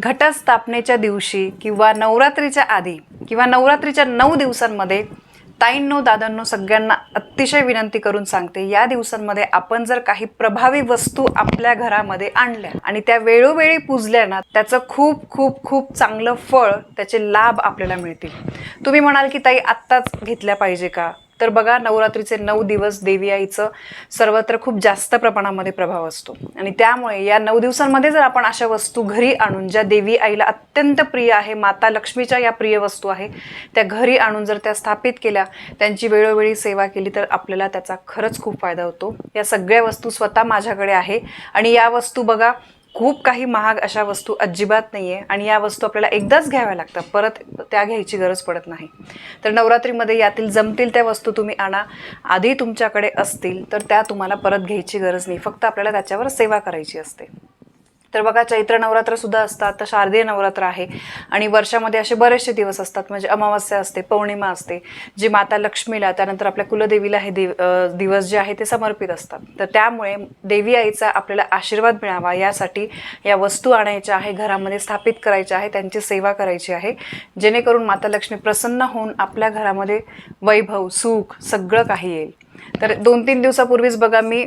घटस्थापनेच्या दिवशी किंवा नवरात्रीच्या आधी किंवा नवरात्रीच्या नऊ दिवसांमध्ये ताईंनो दादांनो सगळ्यांना अतिशय विनंती करून सांगते या दिवसांमध्ये आपण जर काही प्रभावी वस्तू आपल्या घरामध्ये आणल्या आणि त्या वेळोवेळी पुजल्या ना त्याचं खूप खूप खूप चांगलं फळ त्याचे लाभ आपल्याला मिळतील. तुम्ही म्हणाल की ताई आत्ताच घेतल्या पाहिजे का? तर बघा नवरात्रीचे नऊ दिवस देवी आईचं सर्वत्र खूप जास्त प्रमाणामध्ये प्रभाव असतो. आणि त्यामुळे या नऊ दिवसांमध्ये जर आपण अशा वस्तू घरी आणून ज्या देवी आईला अत्यंत प्रिय आहे माता लक्ष्मीच्या या प्रिय वस्तू आहे त्या घरी आणून जर त्या स्थापित केल्या त्यांची वेळोवेळी सेवा केली तर आपल्याला त्याचा खरंच खूप फायदा होतो. या सगळ्या वस्तू स्वतः माझ्याकडे आहे. आणि या वस्तू बघा खूप काही महाग अशा वस्तू अजिबात नाही आहे आणि या वस्तू आपल्याला एकदाच घ्याव्या लागतात. परत त्या घ्यायची गरज पडत नाही. तर नवरात्रीमध्ये यातील जमतील त्या वस्तू तुम्ही आणा. आधी तुमच्याकडे असतील तर त्या तुम्हाला परत घ्यायची गरज नाही. फक्त आपल्याला त्याच्यावर सेवा करायची असते. तर बघा चैत्र नवरात्र सुद्धा असतात तर शारदीय नवरात्र आहे. आणि वर्षामध्ये असे बरेचसे दिवस असतात म्हणजे अमावस्या असते पौर्णिमा असते जी माता लक्ष्मीला त्यानंतर आपल्या कुलदेवीला हे देव दिवस जे आहे ते समर्पित असतात. तर त्यामुळे देवी आईचा आपल्याला आशीर्वाद मिळावा यासाठी या वस्तू आणायच्या आहे घरामध्ये स्थापित करायच्या आहे त्यांची सेवा करायची आहे. जेणेकरून माता लक्ष्मी प्रसन्न होऊन आपल्या घरामध्ये वैभव सुख सगळं काही येईल. तर दोन तीन दिवसापूर्वीच बघा मी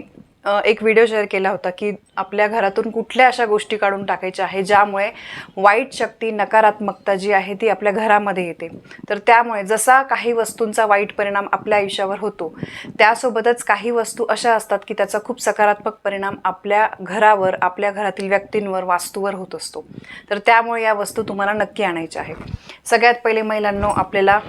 एक व्हिडिओ शेअर केला होता की आपल्या घरातून कुठल्या अशा गोष्टी काढून टाकायच्या आहे ज्यामुळे वाईट शक्ती नकारात्मकता जी आहे ती आपल्या घरामध्ये येते. तर त्यामुळे जसा काही वस्तूंचा वाईट परिणाम आपल्या आयुष्यावर होतो त्यासोबतच काही वस्तू अशा असतात की त्याचा खूप सकारात्मक परिणाम आपल्या घरावर आपल्या घरातील व्यक्तींवर वास्तूवर होत असतो. तर त्यामुळे या वस्तू तुम्हाला नक्की आणायच्या आहेत. सगळ्यात पहिले महिलांनो आपल्याला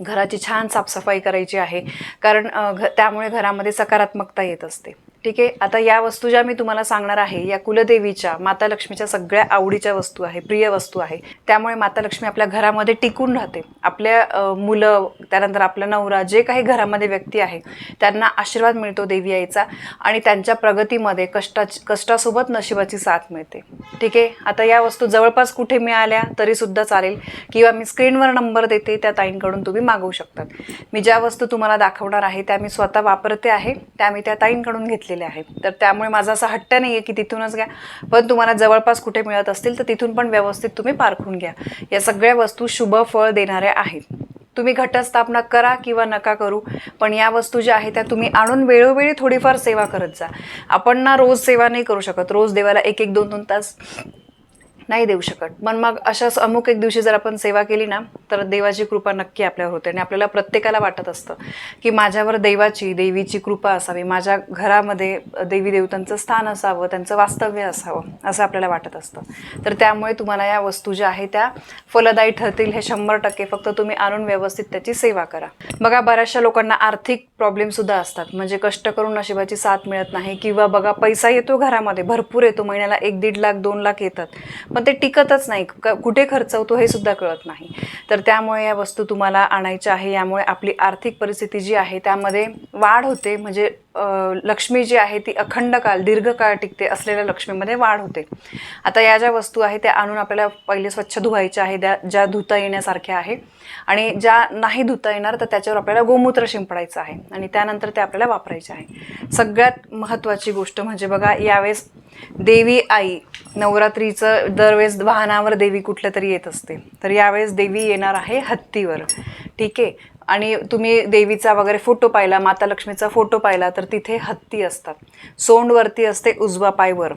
घराची छान साफसफाई करायची आहे. कारण घ त्यामुळे घरामध्ये सकारात्मकता येत असते. ठीक आहे? आता या वस्तू ज्या मी तुम्हाला सांगणार आहे या कुलदेवीच्या माता लक्ष्मीच्या सगळ्या आवडीच्या वस्तू आहे प्रिय वस्तू आहे त्यामुळे माता लक्ष्मी आपल्या घरामध्ये टिकून राहते. आपल्या मुलं त्यानंतर आपला नवरा जे काही घरामध्ये व्यक्ती आहे त्यांना आशीर्वाद मिळतो देवी आईचा आणि त्यांच्या प्रगतीमध्ये कष्टा कष्टासोबत नशिबाची साथ मिळते. ठीक आहे? आता या वस्तू जवळपास कुठे मिळाल्या तरीसुद्धा चालेल. किंवा मी स्क्रीनवर नंबर देते त्या ताईंकडून तुम्ही मागवू शकतात. मी ज्या वस्तू तुम्हाला दाखवणार आहे त्या मी स्वतः वापरते आहे त्या मी त्या ताईंकडून घेतलेले आहेत. तर त्यामुळे माझा असा हट्ट नाही आहे की तिथूनच घ्या. पण तुम्हाला जवळपास कुठे मिळत असतील तर तिथून पण व्यवस्थित तुम्ही पारखून घ्या. या सगळ्या वस्तू शुभ फळ देणाऱ्या आहेत. तुम्ही घटस्थापना करा किंवा नका करू पण या वस्तू ज्या आहेत त्या तुम्ही आणून वेळोवेळी थोडीफार सेवा करत जा. आपण ना रोज सेवा नाही करू शकत. रोज देवाला एक एक दोन दोन तास नाही देऊ शकत. पण मग अशाच अमुक एक दिवशी जर आपण सेवा केली ना तर देवाची कृपा नक्की आपल्यावर होते. आणि आपल्याला प्रत्येकाला वाटत असतं की माझ्यावर देवाची देवीची कृपा असावी. माझ्या घरामध्ये देवी देवतांचं स्थान असावं त्यांचं वास्तव्य असावं असं आपल्याला वाटत असतं. तर त्यामुळे तुम्हाला या वस्तू ज्या आहेत त्या फलदायी ठरतील. हे शंभर टक्के फक्त तुम्ही आणून व्यवस्थित त्याची सेवा करा. बघा बऱ्याचशा लोकांना आर्थिक प्रॉब्लेमसुद्धा असतात. म्हणजे कष्ट करून नशिबाची साथ मिळत नाही. किंवा बघा पैसा येतो घरामध्ये. भरपूर येतो. महिन्याला एक दीड लाख दोन लाख येतात. पण ते टिकतच नाही. कुठे खर्च होतो हे सुद्धा कळत नाही. तर त्यामुळे या वस्तू तुम्हाला आणायच्या आहे. यामुळे आपली आर्थिक परिस्थिती जी आहे त्यामध्ये वाढ होते. म्हणजे लक्ष्मी जी आहे ती अखंड काल दीर्घकाळ टिकते असलेल्या लक्ष्मीमध्ये वाढ होते. आता या ज्या वस्तू आहे त्या आणून आपल्याला पहिले स्वच्छ धुवायच्या आहे त्या ज्या धुता येण्यासारख्या आहे आणि ज्या नाही धुता येणार तर त्याच्यावर आपल्याला गोमूत्र शिंपडायचं आहे आणि त्यानंतर ते आपल्याला वापरायचे आहे. सगळ्यात महत्त्वाची गोष्ट म्हणजे बघा यावेळेस देवी आई नवरात्रीचं दरवेळेस वाहनावर देवी कुठल्या तरी येत असते. तर यावेळेस देवी येणार आहे हत्तीवर. ठीक आहे? आणि तुम्ही देवीचा वगैरे फोटो पाहिला माता लक्ष्मीचा फोटो पाहिला तर तिथे हत्ती असतात. सोंडवरती असते उजवा पायवर.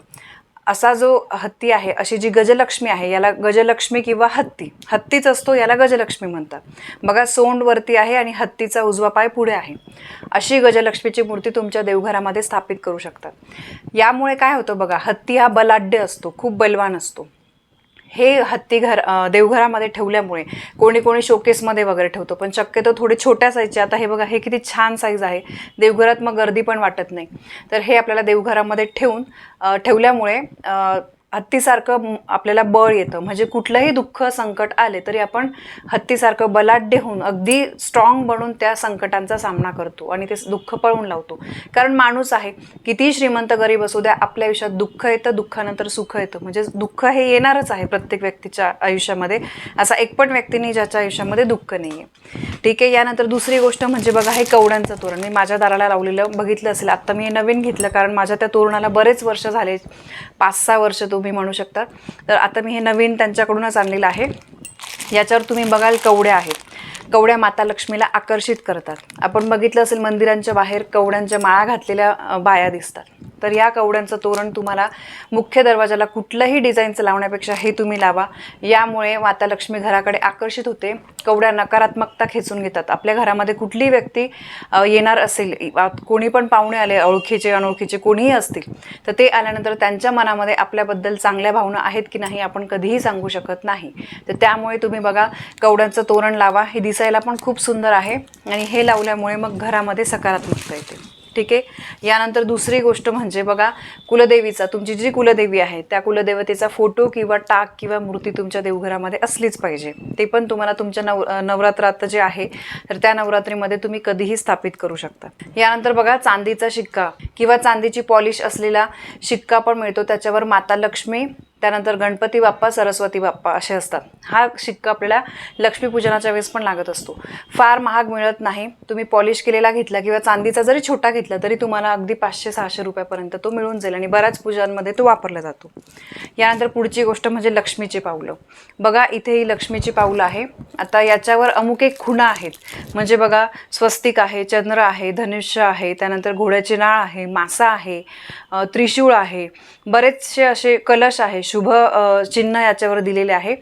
असा जो हत्ती आहे अशी जी गजलक्ष्मी आहे याला गजलक्ष्मी किंवा हत्ती. हत्तीच असतो याला गजलक्ष्मी म्हणतात. बघा सोंडवरती आहे आणि हत्तीचा उजवा पाय पुढे आहे. अशी गजलक्ष्मीची मूर्ती तुमच्या देवघरामध्ये स्थापित करू शकतात. यामुळे काय होतं बघा हत्ती हा बलाढ्य असतो खूप बलवान असतो. हे हत्ती घर देवघरामध्ये ठेवल्यामुळे कोणी कोणी शोकेसमध्ये वगैरे ठेवतो. पण शक्यतो थोडे छोट्या साईजचे आता हे बघा हे किती छान साईज आहे. देवघरात मग गर्दी पण वाटत नाही. तर हे आपल्याला देवघरामध्ये ठेवून ठेवल्यामुळे हत्तीसारखं आपल्याला बळ येतं. म्हणजे कुठलंही दुःख संकट आले तरी आपण हत्तीसारखं बलाढ्य होऊन अगदी स्ट्रॉंग बनून त्या संकटांचा सामना करतो आणि ते दुःख पळून लावतो. कारण माणूस आहे किती श्रीमंत गरीब असू द्या आपल्या आयुष्यात दुःख येतं दुःखानंतर सुख येतं. म्हणजे दुःख हे येणारच आहे प्रत्येक व्यक्तीच्या आयुष्यामध्ये. असा एक पण व्यक्तीने ज्याच्या आयुष्यामध्ये दुःख नाही आहे ठीक आहे यानंतर दुसरी गोष्ट म्हणजे बघा हे कवड्यांचं तोरण. मी माझ्या दाराला लावलेलं बघितलं असेल. आत्ता मी हे नवीन घेतलं कारण माझ्या त्या तोरणाला बरेच वर्ष झाले. पाच सहा वर्ष तो तुम्ही म्हणू शकता. तर आता मी हे नवीन त्यांच्याकडूनच आणलेलं आहे. याच्यावर तुम्ही बघाल कवड्या आहेत. कवड्या माता लक्ष्मीला आकर्षित करतात. आपण बघितलं असेल मंदिरांच्या बाहेर कवड्यांच्या माळा घातलेल्या बाया दिसतात. तर या कवड्यांचं तोरण तुम्हाला मुख्य दरवाजाला कुठलंही डिझाईनचं लावण्यापेक्षा हे तुम्ही लावा. यामुळे माता लक्ष्मी घराकडे आकर्षित होते. कवड्या नकारात्मकता खेचून घेतात. आपल्या घरामध्ये कुठलीही व्यक्ती येणार असेल कोणी पण पाहुणे आले ओळखीचे अनोळखीचे कोणीही असतील तर ते आल्यानंतर त्यांच्या मनामध्ये आपल्याबद्दल चांगल्या भावना आहेत की नाही आपण कधीही सांगू शकत नाही. तर त्यामुळे तुम्ही बघा कवड्यांचं तोरण लावा. हे दिसत दिसायला पण खूप सुंदर आहे आणि हे लावल्यामुळे मग घरामध्ये सकारात्मकता येते. ठीक आहे? यानंतर दुसरी गोष्ट म्हणजे बघा कुलदेवीचा तुमची जी कुलदेवी आहे त्या कुलदेवतेचा फोटो किंवा टाक किंवा मूर्ती तुमच्या देवघरामध्ये असलीच पाहिजे. ते पण तुम्हाला तुमच्या नव नवरात्रात जे आहे तर त्या नवरात्रीमध्ये तुम्ही कधीही स्थापित करू शकता. यानंतर बघा चांदीचा शिक्का किंवा चांदीची पॉलिश असलेला शिक्का पण मिळतो. त्याच्यावर माता लक्ष्मी त्यानंतर गणपती बाप्पा सरस्वती बाप्पा असे असतात. हा शिक्का आपल्याला लक्ष्मीपूजनाच्या वेळेस पण लागत असतो. फार महाग मिळत नाही. तुम्ही पॉलिश केलेला घेतला किंवा चांदीचा जरी छोटा घेतला तरी तुम्हाला अगदी पाचशे सहाशे रुपयापर्यंत तो मिळून जाईल आणि बऱ्याच पूजांमध्ये तो वापरला जातो. यानंतर पुढची गोष्ट म्हणजे लक्ष्मीची पावलं. बघा इथे ही लक्ष्मीची पावलं आहे. आता याच्यावर अमुक एक खुणा आहेत. म्हणजे बघा स्वस्तिक आहे चंद्र आहे धनुष्य आहे त्यानंतर घोड्याची नाळ आहे मासा आहे त्रिशूळ आहे. बरेचसे असे कलश आहे शुभ चिन्ह याच्यावर दिलेले आहे.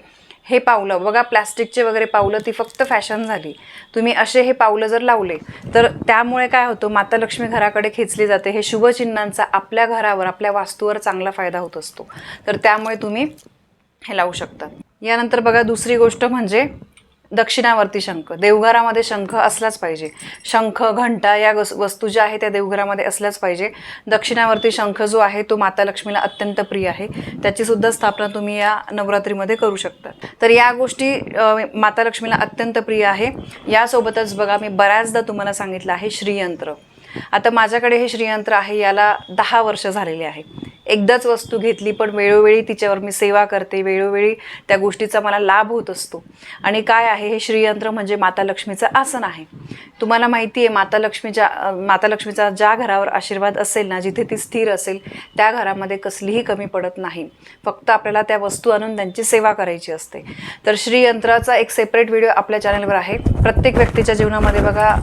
हे पावलं बघा प्लॅस्टिकचे वगैरे पावलं ती फक्त फॅशन झाली. तुम्ही असे हे पावलं जर लावले तर त्यामुळे काय होतं माता लक्ष्मी घराकडे खेचली जाते. हे शुभचिन्हांचा आपल्या घरावर आपल्या वास्तूवर चांगला फायदा होत असतो. तर त्यामुळे तुम्ही हे लावू शकता. यानंतर बघा दुसरी गोष्ट म्हणजे दक्षिणावर्ती शंख. देवघरामध्ये शंख असलाच पाहिजे. शंख घंटा या वस्तू ज्या आहेत त्या देवघरामध्ये असल्याच पाहिजे. दक्षिणावर्ती शंख जो आहे तो माता लक्ष्मीला अत्यंत प्रिय आहे. त्याची सुद्धा स्थापना तुम्ही या नवरात्रीमध्ये करू शकता. तर या गोष्टी माता लक्ष्मीला अत्यंत प्रिय आहे. यासोबतच बघा मी बऱ्याचदा तुम्हाला सांगितलं आहे श्रीयंत्र. आता माझ्याकडे हे श्रीयंत्र आहे याला दहा वर्ष झालेले आहे. एकदाच वस्तू घेतली पण वेळोवेळी तिच्यावर मी सेवा करते वेळोवेळी त्या गोष्टीचा मला लाभ होत असतो. आणि काय आहे हे श्रीयंत्र म्हणजे माता लक्ष्मीचं आसन आहे. तुम्हाला माहिती आहे माता लक्ष्मीच्या माता लक्ष्मीचा ज्या घरावर आशीर्वाद असेल ना जिथे ती स्थिर असेल त्या घरामध्ये कसलीही कमी पडत नाही. फक्त आपल्याला त्या वस्तू आणून त्यांची सेवा करायची असते. तर श्रीयंत्राचा एक सेपरेट व्हिडिओ आपल्या चॅनलवर आहे. प्रत्येक व्यक्तीच्या जीवनामध्ये बघा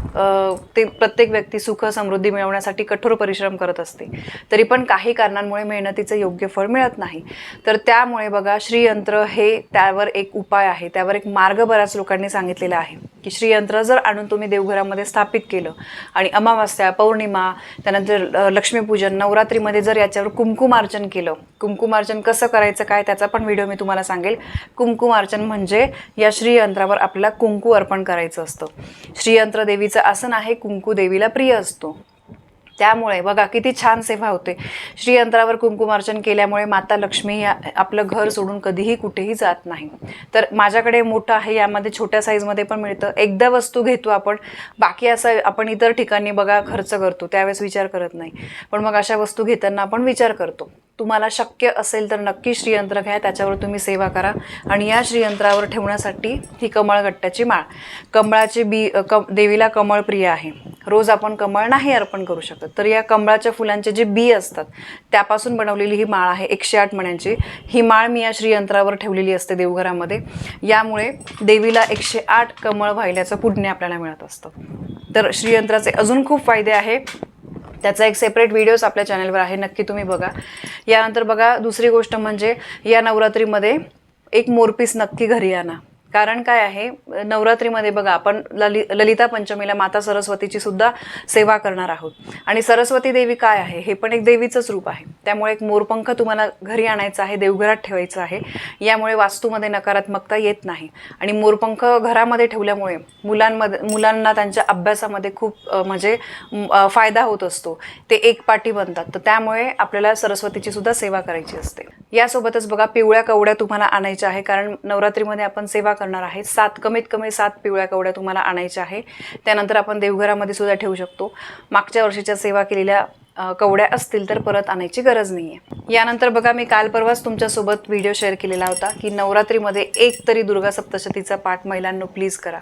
ते प्रत्येक व्यक्ती सुख समृद्धी मिळवण्यासाठी कठोर परिश्रम करत असते. तरी पण काही कारणांमुळे मेहनतीचं योग्य फळ मिळत नाही. तर त्यामुळे बघा श्रीयंत्र हे त्यावर एक उपाय आहे. त्यावर एक मार्ग बऱ्याच लोकांनी सांगितलेला आहे की श्रीयंत्र जर आणून तुम्ही देवघरामध्ये स्थापित केलं आणि अमावास्या पौर्णिमा त्यानंतर लक्ष्मीपूजन नवरात्रीमध्ये जर याच्यावर कुंकुमार्चन केलं कुंकुमार्चन कसं करायचं काय त्याचा पण व्हिडिओ मी तुम्हाला सांगेल. कुंकुमार्चन म्हणजे या श्रीयंत्रावर आपल्याला कुंकू अर्पण करायचं असतं. श्रीयंत्र देवीचं आसन आहे कुंकू देवीला प्रिय असतो. त्यामुळे बघा किती छान सेवा होते. श्रीयंत्रावर कुंकुमार्चन केल्यामुळे माता लक्ष्मी या आपलं घर सोडून कधीही कुठेही जात नाही. तर माझ्याकडे मोठं आहे यामध्ये छोट्या साईजमध्ये पण मिळतं. एकदा वस्तू घेतो आपण बाकी असं आपण इतर ठिकाणी बघा खर्च करतो त्यावेळेस विचार करत नाही. पण मग अशा वस्तू घेताना आपण विचार करतो. तुम्हाला शक्य असेल तर नक्की श्रीयंत्र घ्या त्याच्यावर तुम्ही सेवा करा. आणि या श्रीयंत्रावर ठेवण्यासाठी ही कमळगट्ट्याची माळ. कमळाची बी कम क देवीला कमळ प्रिय आहे. रोज आपण कमळ नाही अर्पण करू शकत. तर या कमळाच्या फुलांचे जे बी असतात त्यापासून बनवलेली ही माळ आहे एकशे आठ मण्यांची. ही माळ मी या श्रीयंत्रावर ठेवलेली असते देवघरामध्ये. यामुळे देवीला एकशे आठ कमळ वाहिल्याचं पुण्य आपल्याला मिळत असतं. तर श्रीयंत्राचे अजून खूप फायदे आहे. त्याचा एक सेपरेट व्हिडिओज आपल्या चॅनलवर आहे नक्की तुम्ही बघा. यानंतर बघा दुसरी गोष्ट म्हणजे या नवरात्रीमध्ये एक मोरपीस नक्की घरी आणा. कारण काय आहे? नवरात्रीमध्ये बघा आपण ललि ललिता पंचमीला माता सरस्वतीची सुद्धा सेवा करणार आहोत. आणि सरस्वती देवी काय आहे? हे पण एक देवीचंच रूप आहे. त्यामुळे एक मोरपंख तुम्हाला घरी आणायचा आहे देवघरात ठेवायचं आहे. यामुळे वास्तूमध्ये नकारात्मकता येत नाही. आणि मोरपंख घरामध्ये ठेवल्यामुळे मुलांमध्ये मुलांना त्यांच्या अभ्यासामध्ये खूप म्हणजे फायदा होत असतो. ते एक पाठी बनतात. तर त्यामुळे आपल्याला सरस्वतीची सुद्धा सेवा करायची असते. यासोबतच बघा पिवळ्या कवड्या तुम्हाला आणायच्या आहे. कारण नवरात्रीमध्ये आपण सेवा करणार आहे. सात कमीत कमी सात पिवळ्या कवड्या तुम्हाला आणायच्या आहे. त्यानंतर आपण देवघरामध्ये सुद्धा ठेवू शकतो. मागच्या वर्षीच्या सेवा केलेल्या कवड्या असतील तर परत आणायची गरज नाही आहे यानंतर बघा मी काल परवाच तुमच्यासोबत व्हिडिओ शेअर केलेला होता की नवरात्रीमध्ये एक तरी दुर्गा सप्तशतीचा पाठ महिलांनो प्लीज करा.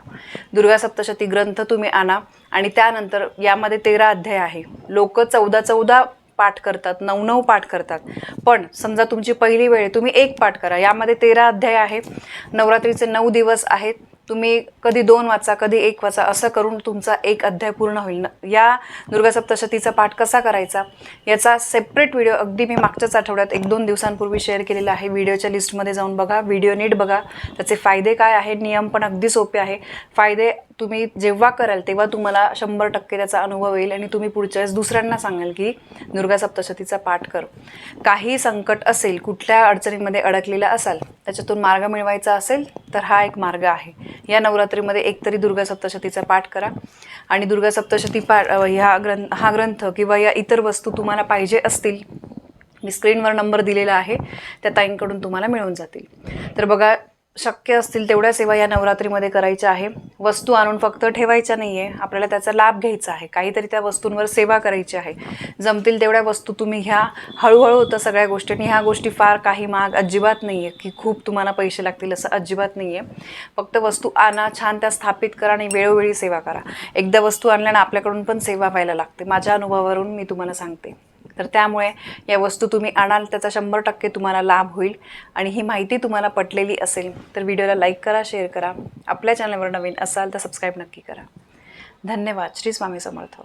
दुर्गा सप्तशती ग्रंथ तुम्ही आणा आणि त्यानंतर यामध्ये तेरा अध्याय आहे. लोक चौदा चौदा पाठ करतात नऊ नऊ पाठ करतात. पण समजा तुमची पहिली वेळ तुम्ही एक पाठ करा. यामध्ये तेरा अध्याय आहे नवरात्रीचे नऊ दिवस आहेत. तुम्ही कधी दोन वाचा कधी एक वाचा असं करून तुमचा एक अध्याय पूर्ण होईल. न- या दुर्गा सप्तशतीचा पाठ कसा करायचा याचा सेपरेट व्हिडिओ अगदी मी मागच्याच आठवड्यात एक दोन दिवसांपूर्वी शेअर केलेला आहे. व्हिडिओच्या लिस्टमध्ये जाऊन बघा. व्हिडिओ नीट बघा. त्याचे फायदे काय आहे नियम पण अगदी सोपे आहे. फायदे तुम्ही जेव्हा कराल तेव्हा तुम्हाला शंभर टक्के त्याचा अनुभव येईल आणि तुम्ही पुढच्या वेळेस दुसऱ्यांना सांगाल की दुर्गा सप्तशतीचा पाठ कर. काही संकट असेल कुठल्या अडचणींमध्ये अडकलेला असाल त्याच्यातून मार्ग मिळवायचा असेल तर हा एक मार्ग आहे. या नवरात्रीमध्ये एकतरी दुर्गा सप्तशतीचा पाठ करा. आणि दुर्गा सप्तशती पाठ ह्या ग्रंथ हा ग्रंथ किंवा या इतर वस्तू तुम्हाला पाहिजे असतील मी स्क्रीनवर नंबर दिलेला आहे त्या ताईंकडून तुम्हाला मिळून जातील. तर बघा शक्य असतील तेवढ्या सेवा या नवरात्रीमध्ये करायच्या आहे. वस्तू आणून फक्त ठेवायच्या नाही आहे आपल्याला त्याचा लाभ घ्यायचा आहे. काहीतरी त्या वस्तूंवर सेवा करायची आहे. जमतील तेवढ्या वस्तू तुम्ही घ्या. हळूहळू होतं सगळ्या गोष्टी. आणि ह्या गोष्टी फार काही महाग अजिबात नाही आहे की खूप तुम्हाला पैसे लागतील असं अजिबात नाही आहे फक्त वस्तू आणा छान त्या स्थापित करा आणि वेळोवेळी सेवा करा. एकदा वस्तू आणल्यानं आपल्याकडून पण सेवा व्हायला लागते. माझ्या अनुभवावरून मी तुम्हाला सांगते. तर त्यामुळे या वस्तू तुम्ही आणाल त्याचा शंभर टक्के तुम्हाला लाभ होईल. आणि ही माहिती तुम्हाला पटलेली असेल तर व्हिडिओला लाईक करा शेअर करा. आपल्या चॅनलवर नवीन असाल तर सबस्क्राईब नक्की करा. धन्यवाद. श्री स्वामी समर्थ.